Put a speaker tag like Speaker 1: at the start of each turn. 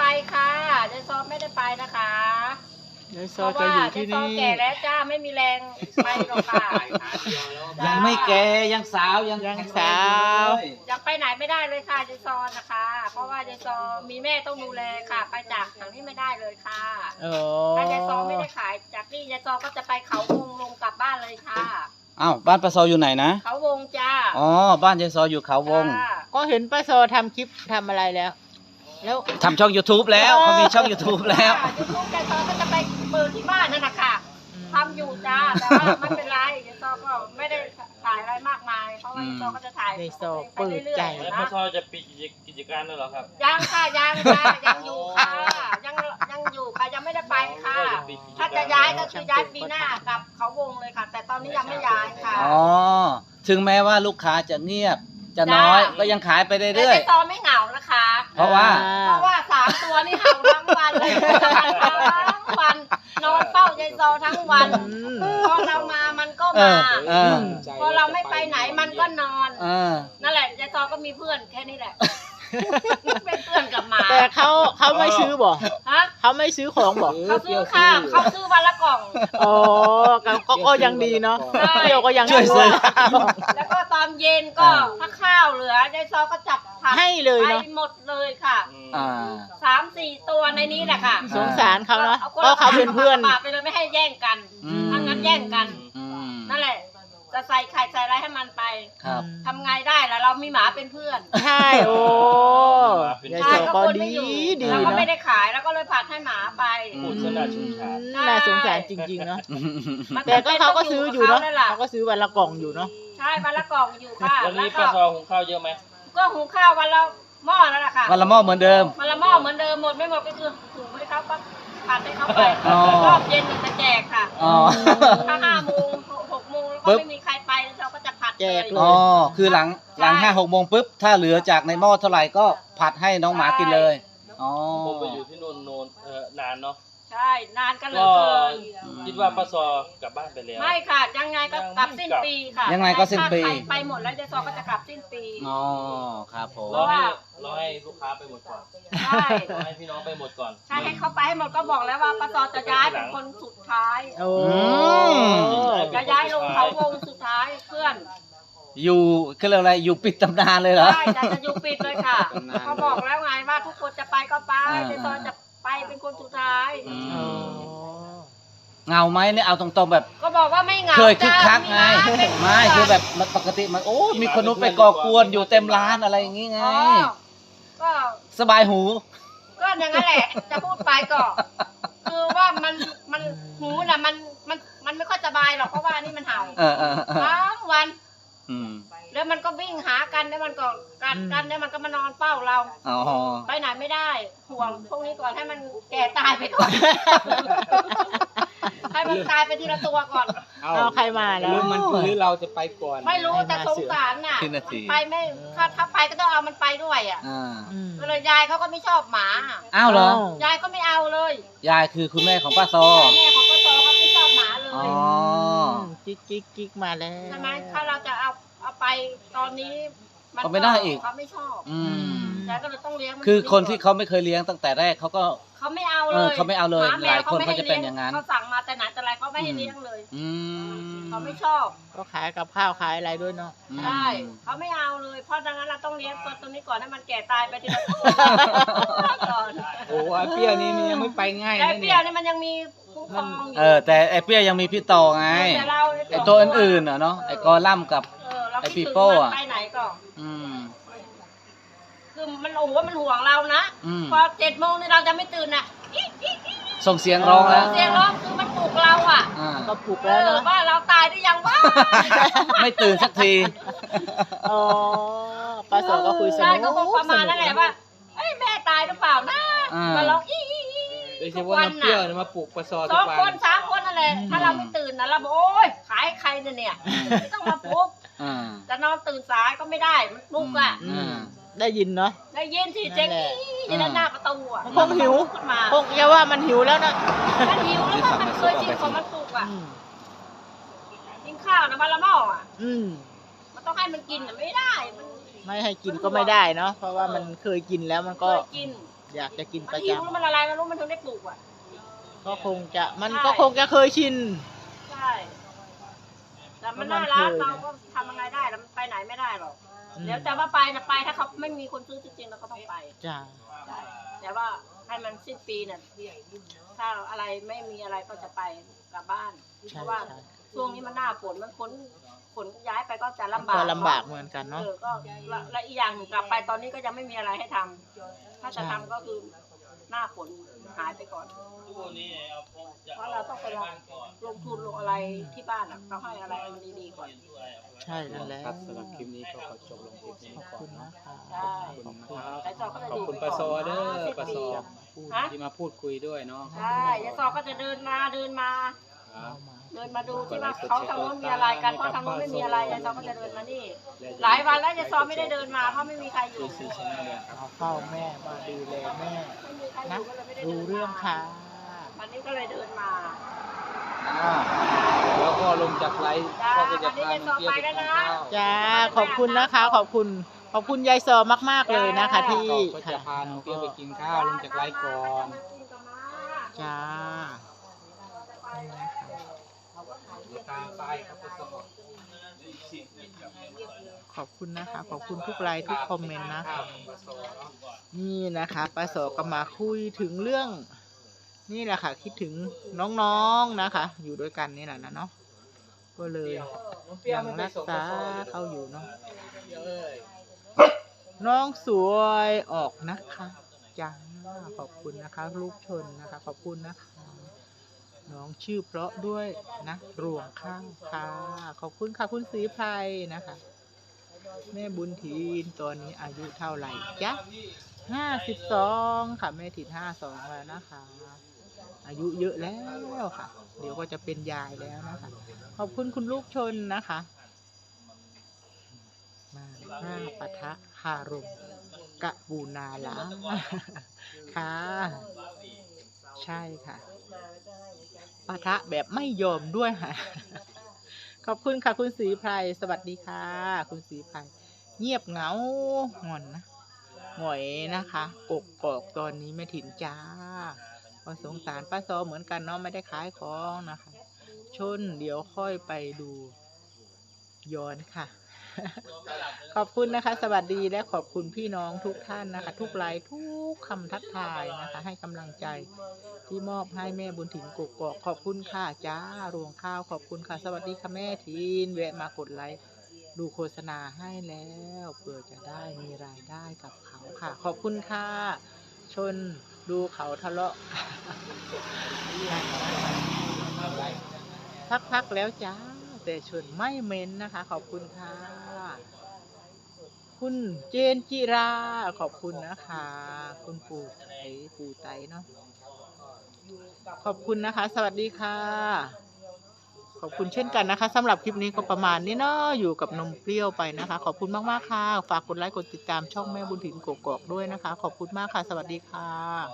Speaker 1: ไปค่ะยายซอไม่ได้ไปนะคะ
Speaker 2: เดี๋ยว
Speaker 1: เพ
Speaker 2: ซอ
Speaker 1: ราะ
Speaker 2: จะ
Speaker 1: ว่า
Speaker 2: อยู่
Speaker 1: ยาย
Speaker 2: ที่
Speaker 1: ซอ
Speaker 2: นี่
Speaker 1: แก่แล้วจ้าไม่มีแรงไปหรอกค่ะ
Speaker 3: ยังไม่แก่ยังสาวยัง
Speaker 2: ยัง
Speaker 3: แข็แร
Speaker 2: สาว
Speaker 3: อยู่เลย
Speaker 1: ยังไปไหนไม่ได้เลยค่ะยายซอนะคะ เพราะว่ายายซอมีแม่ต้องดูแลค่ะ ไปจากทางนี้ไม่ได้เลยค่ะ
Speaker 2: โอ้
Speaker 1: ถ้ายายซอไม่ได้ขายจากนี่ยายซอก็จะไปเขาวงลงกลับบ้านเลยค่ะ
Speaker 3: อ้าวบ้านป้าซออยู่ไหนนะ
Speaker 1: เขาวงจ้า
Speaker 3: อ๋อบ้านยายซออยู่เขาวง
Speaker 1: จ้า
Speaker 2: ก็เห็นป้าซอทำคลิปทำอะไรแล้ว แล้ว
Speaker 3: ทำช่อง YouTube แล้วเขามีช่อง YouTube แล้ว
Speaker 1: ยูทูบยายซอก็จะไปเปิดที่บ้านนั่นแหละค่ะทำอยู่จ้าแต่ว่าไม่เป็นไรยายซอก็ไม่ได้ถ่ายอะไรมากมายเพราะว่ายายซอก็จะถ่าย
Speaker 2: ยายซอเปิดใจ
Speaker 1: ไป
Speaker 4: แล้ว
Speaker 1: เรื่
Speaker 4: พ่อ
Speaker 1: อย
Speaker 4: ซอจะปิดกิจการแล้วเหรอครับ
Speaker 1: ๆยังค่ะยังค่ะยังอยู่ค่ะยังยังอยู่ค่ะยังไม่ได้ไปค่ะ
Speaker 4: พ่อจะปิดกิจ
Speaker 1: ถ้า
Speaker 4: การ
Speaker 1: จะย้ายก็คือย้ายปีหน้ากับเขาวงเลยค่ะ แต่ตอนนี้ยังไม่ย้ายค่ะ
Speaker 3: อ๋อ ถึงแม้ว่าลูกค้าจะเงียบจะน้อย
Speaker 1: จ้า
Speaker 3: ก็ยังขายไป
Speaker 1: แต่
Speaker 3: เรื่อย
Speaker 1: ยายซอไม่เหงานะคะ
Speaker 3: ๆ เพราะว่า
Speaker 1: เพราะว่าสามตัวนี่เห่าทั้งวันเลยทั้งวัน นอนเฝ้ายายซอทั้งวัน
Speaker 2: อืม
Speaker 1: พอเรามามันก็
Speaker 3: เอ
Speaker 1: มา
Speaker 3: อเออ
Speaker 1: พอเราไม่ไปไหนมันก็นอน
Speaker 3: เออ
Speaker 1: นั่นแหละยายซอก็มีเพื่อนแค่นี้แหละ เป็นเพื่อนกับหมา
Speaker 2: แต่เขาเขาไม่ซื้อบ่
Speaker 1: ฮะ
Speaker 2: เขาไม่ซื้อของบ่
Speaker 1: เขาซื้อข้าวเขาซื้อวันละกล่อง
Speaker 2: อ๋อก็ก็ก็ยังดีเนาะ
Speaker 1: ใช่
Speaker 2: เที่ยวก็ยัง
Speaker 3: ช่วยซื้อ
Speaker 1: แล้วก็ตอนเย็นก็
Speaker 3: อ่า
Speaker 1: ถ้าข้าวเหลือยายซอก็จับผัก
Speaker 2: ให้เลย
Speaker 1: ไป
Speaker 2: เนาะ
Speaker 1: หมดเลยค่ะ
Speaker 4: อืม
Speaker 3: อ่า
Speaker 1: สามสี่ตัวในนี้แหละค่ะ
Speaker 2: สงสารเขาเนาะ
Speaker 1: อ
Speaker 2: เพราะเขาเป็นเพื่อน
Speaker 1: ปากไปเลยไม่ให้แย่งกัน
Speaker 3: อืม
Speaker 1: ถ้างั้นแย่งกัน
Speaker 3: อืม
Speaker 1: นั่นแหละจะใส่ไข่ใส่อะไรให้มันไป
Speaker 3: ครับ
Speaker 1: ทำไงได้ล่ะเรา มีหมาเป็นเพื่อน
Speaker 2: ใช่โอ้ยาย
Speaker 1: ใช่
Speaker 2: โส
Speaker 1: ก็
Speaker 2: ก็
Speaker 1: คน
Speaker 2: ดี
Speaker 1: ไม่อยู่
Speaker 2: ดี
Speaker 1: เราก็
Speaker 2: เนาะ
Speaker 1: ไม่ได้ขายแล้วก็เลยผัดให้หมาไป
Speaker 4: พูดซะน่าชุนชาญ
Speaker 2: น่าสงสารจริงๆเนาะ
Speaker 1: มัน
Speaker 2: แต่ก็เขาก็ซื้ออยู่เนาะ
Speaker 1: ต้งบ
Speaker 2: เขาก็ซื้อวันละกล่องอยู่เนาะ
Speaker 1: ใช่วันละกล่องอยู่ค่ะ
Speaker 4: วัน
Speaker 1: แล้ว
Speaker 4: นี้
Speaker 1: ก็
Speaker 4: ป้าซอหุงข้าวเยอะไหม
Speaker 1: ก็หุงข้าววันละหม้อนั่นแหละค่ะ
Speaker 3: วันละหม้อเหมือนเดิม
Speaker 1: วันละหม้อเหมือนเดิมหมดไม่หมดก็คือหุงให้เขาก็ผัดให้เขาไป
Speaker 3: อ๋อ
Speaker 1: รอบเย็นถึงจะแจกค่ะ
Speaker 3: อ๋อ
Speaker 1: ถ้าห้าโมงหกโมงแล้วก็
Speaker 3: ปึ๊บ
Speaker 1: ไม่มีใคร
Speaker 2: แจกเลย
Speaker 3: อ๋อคือหลังหลังห้าหกโมงปุ๊บถ้าเหลือจากในหม้อเท่าไหร่ก็ผัดให้น้องหมากินเลยอ๋อ
Speaker 4: ผมไปอยู่ที่นู่นโนนเออนานเนาะ
Speaker 1: ใช่ นานกันเหลื
Speaker 4: ก็
Speaker 1: อเกิน
Speaker 4: คิดว่าป้าซอกลับบ้านไปแล้ว
Speaker 1: ไม่ค่ะ ยังไงก็กลับสิ้นปีค่ะ
Speaker 3: ยังไงก็สิ้นปี
Speaker 1: ถ้าใครไปหมดแล้วเจซอก็จะกลับสิ้นปี
Speaker 3: อ๋อครับผม
Speaker 1: เพ
Speaker 4: รอ
Speaker 1: ราะว่า
Speaker 4: ให้รอให้ลูกค้าไปหมดก่อน
Speaker 1: ใช่
Speaker 4: รอให้พี่น้องไปหมดก่อน
Speaker 1: ใช่ให้เขาไปให้หมดก็บอกแล้วว่าป้าซอจะย้ายเป็นคนสุดท้าย
Speaker 2: โอ้
Speaker 1: จะย้ายลงเขาวงสุดท้ายเพื่อน
Speaker 3: อยู่คือเรียกอะไรอยู่ปิดตำนานเลยเหรอ
Speaker 1: ใช่จะจะอยู่ปิดเลยค่ะเขาบอกแล้วไงว่าทุกคนจะไปก็ไป
Speaker 3: อ่า
Speaker 1: เจซอจะไปเป็นคนสุดท้าย
Speaker 3: อื
Speaker 2: โอ้
Speaker 3: มเงาไหมเนี่ยเอาตรงๆแบบ
Speaker 1: ก็บอกว่าไม่เหงา
Speaker 3: เคยคึกคักไง
Speaker 1: จ้ามี
Speaker 3: ไม่
Speaker 1: ร้านเป็น
Speaker 3: คือแบบมันปกติมันโอ้มีคนนู้นไปก่อกวนอยู่เต็มร้านอะไรอย่างงี้ไง
Speaker 1: อ๋อก็
Speaker 3: สบายหู
Speaker 1: ก็อย่างนั้นแหละ จะพูดไปก็คือว่ามันมันหูน่ะมันมันมันไม่ค่อยสบายหรอกเพราะว่านี่มันเห่า
Speaker 3: เออเออเออ
Speaker 1: ทั้งวัน
Speaker 3: อืม
Speaker 1: แล้วมันก็วิ่งหากันแล้วมันก็กัดกันแล้วมันก็มานอนเฝ้าเรา
Speaker 3: อ๋อ
Speaker 1: ไปไหนไม่ได้ห่วงพวกนี้ก่อนให้มันแก่ตายไปก่อน ให้มันตายไปทีละตัวก่อน
Speaker 2: เอาใครมาแล้ว
Speaker 5: หรือมันหรือเราจะไปก่อน
Speaker 1: ไม่รู้แต่สงสารน่ะ
Speaker 3: ที่นาที
Speaker 1: ไปไม่ถ้าถ้าไปก็ต้องเอามันไปด้วยอะ
Speaker 3: อ่า
Speaker 2: อืม
Speaker 1: ก็เลยยายเขาก็ไม่ชอบหมา
Speaker 3: อ้าวเหรอ
Speaker 1: ยายก็ไม่เอาเลย
Speaker 3: ยายคือคุณแม่ของป้าซอ
Speaker 1: แม่ของป้าโซเขาไม่ชอบหมาเลย
Speaker 3: อ๋อ
Speaker 2: กิ๊กกิ๊กกิ๊กมาแล้ว
Speaker 1: ใช่ไหมถ้าเราจะเอาเอาไปตอนนี้น
Speaker 3: ก็ไม่ได้อีก
Speaker 1: เขาไม่ชอบ
Speaker 3: อืม
Speaker 1: ยายก็เลยต้องเลี้ยงมั
Speaker 3: คือคนที่เขาไม่เคยเลี้ยงตั้งแต่แรกเขาก็
Speaker 1: เขาไม่เอาเล
Speaker 3: เออยเขาไม่เอาเลย
Speaker 1: หแมว
Speaker 3: หลายคนเขาจะเป็นอย่างนั้น
Speaker 1: เขาสั่งมาแต่ไหนแต่ไรเขาไม่ให้เลี้ยงเลย
Speaker 3: อืม
Speaker 1: เขาไม่ชอบ
Speaker 2: ก็ขายกับข้าวขายอะไรด้วยเนาะ
Speaker 3: อืม
Speaker 1: ใช่เขาไม่เอาเลย เพราะดังนั้นเราต้องเลี้ยงตัวตัวนี้ก่อนให้มันแก่ตายไปทีละตัวก่อน
Speaker 5: โอ้ไอ้เปรี้ยวนี่มันยังไม่ไปง่าย
Speaker 1: แต่
Speaker 5: นะ
Speaker 1: เปรี้
Speaker 5: เนี่ย
Speaker 1: ยวนี่มันยังมี คุ้มครองอยู่
Speaker 3: เออแต่ไอ้เปี้ยยังมีพี่ต่อไง
Speaker 1: แต่เรา
Speaker 3: ไอ้ตัวอื่นๆอะเนาะไอ้กอล่ำกับ
Speaker 1: เออเรา
Speaker 3: ไอ้
Speaker 1: คิดถึง
Speaker 3: ปีโป้อะ
Speaker 1: มันไปไหนก่อน
Speaker 3: อืม
Speaker 1: คือมันโอ้โหมันห่วงเรานะ
Speaker 3: อืม
Speaker 1: พอเจ็ดโมงนี่เราจะไม่ตื่นอะอี๊ดอี๊ดอี๊ด
Speaker 3: ส่งเสียงร้องแล้ว
Speaker 1: เสียงร้องคือมันปลุกเราอะ
Speaker 3: อ่า
Speaker 2: ก็ปลุก
Speaker 1: เอ
Speaker 2: แล้ว
Speaker 1: อ
Speaker 2: เนาะ
Speaker 1: ว่าเราตายหรือยังวะ
Speaker 3: ไม่ตื่นสักที
Speaker 2: อ๋อป้าสาวก็คุยส
Speaker 1: ใช่
Speaker 2: นุก
Speaker 1: ก็คงประมาณนั่นแหละว่าเอ้ยแม่ตายหรือเปล่านะ
Speaker 3: อ่า
Speaker 1: มาร้องอีอีอี
Speaker 5: โดยเฉ
Speaker 1: ทุก
Speaker 5: พาะ
Speaker 1: วัน
Speaker 5: น้ำเปรี้ยว
Speaker 1: น่ะ
Speaker 5: เนี่ยมาปลูกปลาซอ
Speaker 1: ส
Speaker 5: ทุ
Speaker 1: อกง
Speaker 5: วั
Speaker 1: คน
Speaker 5: น
Speaker 1: สามคนนั่นแหละถ้าเราไม่ตื่นนะเราบอกโอ๊ยขายใครเนี่ยเนี่ยไม่ต้องมาปลุก
Speaker 3: อ่า
Speaker 1: จะนอนตื่นสายก็ไม่ได้มันปลุกอะ
Speaker 2: อืม ได้ยินเนาะ
Speaker 1: ได้ยินที่เจ๊ง
Speaker 2: นั่นแหละ
Speaker 1: อีอยู่ด้านหน้าประตูอะ
Speaker 2: มันคงหิว
Speaker 1: ขึ้นมา
Speaker 2: คงจะว่ามันหิวแล้วนะ
Speaker 1: มันหิวแล้วมันเคยชินของมันปลุกอะ
Speaker 2: อืม
Speaker 1: กินข้าวนะวันละหม้ออะ
Speaker 2: อืม
Speaker 1: มันต้องให้มันกินอะไม่ได้มัน
Speaker 2: ไม่ให้กินก็ไม่ได้เนาะเพราะว่ามันเคยกินแล้วมัน
Speaker 1: เค
Speaker 2: ก็
Speaker 1: ยกิน
Speaker 2: อยากจะกิน
Speaker 1: มั
Speaker 2: ประ
Speaker 1: นหิว
Speaker 2: จำ
Speaker 1: แล้วมันอะไรไม่รู้มันถึงได้ปลูกอะ
Speaker 2: ก็คงจะมัน
Speaker 1: ใช่
Speaker 2: ก็คงจะเคยชิน
Speaker 1: ใช่ แต่มัน
Speaker 2: มัน
Speaker 1: น่ารัก
Speaker 2: เคย
Speaker 1: เราก็ทำยังไงได้แล้วมันไปไหนไม่ได้หรอก
Speaker 2: อืม
Speaker 1: เดี๋ยวแต่ว่าไปนะไปถ้าเขาไม่มีคนซื้อจริงๆเราก็ต้องไป
Speaker 2: จ้า
Speaker 1: ใช่แต่ว่า ให้มันสิ้นปีน่ะถ้าอะไรไม่มีอะไรก็จะไปกลับบ้านเพ
Speaker 2: ใช่
Speaker 1: ราะว่า
Speaker 2: ใช่
Speaker 1: ช่วงนี้มันหน้าฝนมันคนขนย้ายไปก็จะลำบาก
Speaker 2: ก็ลำบากเหมือนกัน
Speaker 1: เอ
Speaker 2: เนาะ
Speaker 1: อก็และและอีกอย่างหนึ่งกลับไปตอนนี้ก็ยังไม่มีอะไรให้ทำถ้าจะทำก็คือ หน้าฝนหายไปก่อน
Speaker 4: ทุกวันนี้เอาพกจะ
Speaker 1: เพราะเราต้องไปลงลงทุนลงอะไรที่บ้านอะเขาให้อะไรมันดีๆก่อน
Speaker 2: ใช่นั่นแหละ
Speaker 5: ครับสำหรับคลิปนี้ก็ขอจบลงคลิปนี้
Speaker 2: ขอบ
Speaker 5: ก่อ
Speaker 2: คุ
Speaker 5: น
Speaker 2: ณ
Speaker 5: เนาะ
Speaker 2: นะคะ
Speaker 1: ใช่
Speaker 5: ขอบคุณนะครับ
Speaker 1: แต่จอก็จะ
Speaker 5: ขอบ
Speaker 1: ดู
Speaker 5: คุณ
Speaker 1: ไป
Speaker 5: ปาซอเด้อ
Speaker 1: ก่น
Speaker 5: ปาซอ
Speaker 1: ฮะ
Speaker 5: ที่มาพูดคุยด้วยเนาะ
Speaker 1: ใช่ยายซอก็จะเดินมาเดินมา
Speaker 5: ครับ
Speaker 1: เดินมาดูที่ว่าเขาทางโน้นมีอะไรกันเพราะทางโน้นไม่มีอะไรยายซอก็จะเดินมานี่ หลายวันแล้วยายซอไม่ได้เดินมาเพราะไม่มีใครอยู่
Speaker 5: ซีชแนลเลยครับ
Speaker 2: เอาเข้าแม่มาดูแลแม่
Speaker 1: ไม่มีใครอ
Speaker 2: นะ
Speaker 1: ยู่ก็เลยไม่ได้
Speaker 2: ดู
Speaker 1: ดินมา
Speaker 2: เรื่องค่ะ
Speaker 1: วันนี้ก็เลยเดินมา
Speaker 5: อ่าแล้วก็ลงจากไลฟ์
Speaker 1: จ้า
Speaker 5: ก็จะพาน้องเปรี้ยวไปกินข้าว
Speaker 2: จ้าขอบคุณนะคะ ขอบคุณ ขอบคุณยายซอมาก ๆ เลยนะคะ ที่
Speaker 5: ก็จะพาน้องเปรี้ยวไปกินข้าวลงจากไลฟ์ก่อน
Speaker 2: จ้า
Speaker 5: ตามไปครับปาซอ
Speaker 2: ขอบคุณนะคะ ขอบคุณทุกไลค์ทุกคอมเมนต์นะคะ
Speaker 5: นี่
Speaker 2: นะคะป้าโสก็มาคุยถึงเรื่อง นี่แหละค่ะ คิดถึงน้องๆนะคะ อยู่ด้วยกันนี่แหละนะเนาะก็เลยยังรักษาเขาอยู่เนาะน้องสวยออกนะคะจ้าขอบคุณนะคะ ลูกชนนะคะ ขอบคุณนะคะ น้องชื่อเพราะด้วยนะรวงข้าวค่ะ ขอบคุณค่ะคุณศรีไพรนะคะ แม่บุญทีนตอนนี้อายุเท่าไหร่จ๊ะห้าสิบสองค่ะ แม่ถินห้าสองแล้วนะคะ อายุเยอะแล้วค่ะ เดี๋ยวก็จะเป็นยายแล้วนะคะ ขอบคุณคุณลูกชนนะคะ มาหน้าปะทะคารมกะบูนาลาค่ะ ใช่ค่ะ ปะทะแบบไม่ยอมด้วยค่ะ ขอบคุณค่ะ คุณสีไพรสวัสดีค่ะ คุณสีไพรเงียบเหงาหงอนนะหงอยนะคะกกกอกตอนนี้ไม่ถิ่นจ้าก็สงสารป้าซอเหมือนกันเนาะไม่ได้ขายของนะคะ ชนเดี๋ยวค่อยไปดู ย้อนค่ะ ขอบคุณนะคะ สวัสดีและขอบคุณพี่น้องทุกท่านนะคะ ทุกไลน์ทุกคำทักทายนะคะ ให้กำลังใจที่มอบให้แม่บุญถิ่นกกอกขอบคุณค่ะจ้ารวงข้าวขอบคุณค่ะ สวัสดีค่ะแม่ทินแวะมากดไลค์ดูโฆษณาให้แล้วเพื่อจะได้มีรายได้กับเขาค่ะ ขอบคุณค่ะ ชนดูเขาทะเลาะพักๆแล้วจ้า แต่ชวนไม่เม้นนะคะ ขอบคุณค่ะ คุณเจนจิรา ขอบคุณนะคะ คุณปู่ไตปู่ไตเนาะขอบคุณนะคะ สวัสดีค่ะ ขอบคุณเช่นกันนะคะสำหรับคลิปนี้ก็ประมาณนี้เนาะอยู่กับนมเปรี้ยวไปนะคะ ขอบคุณมากๆค่ะ ฝากกดไลค์กดติดตามช่องแม่บุญถิ่นกกอกด้วยนะคะ ขอบคุณมากค่ะ สวัสดีค่ะ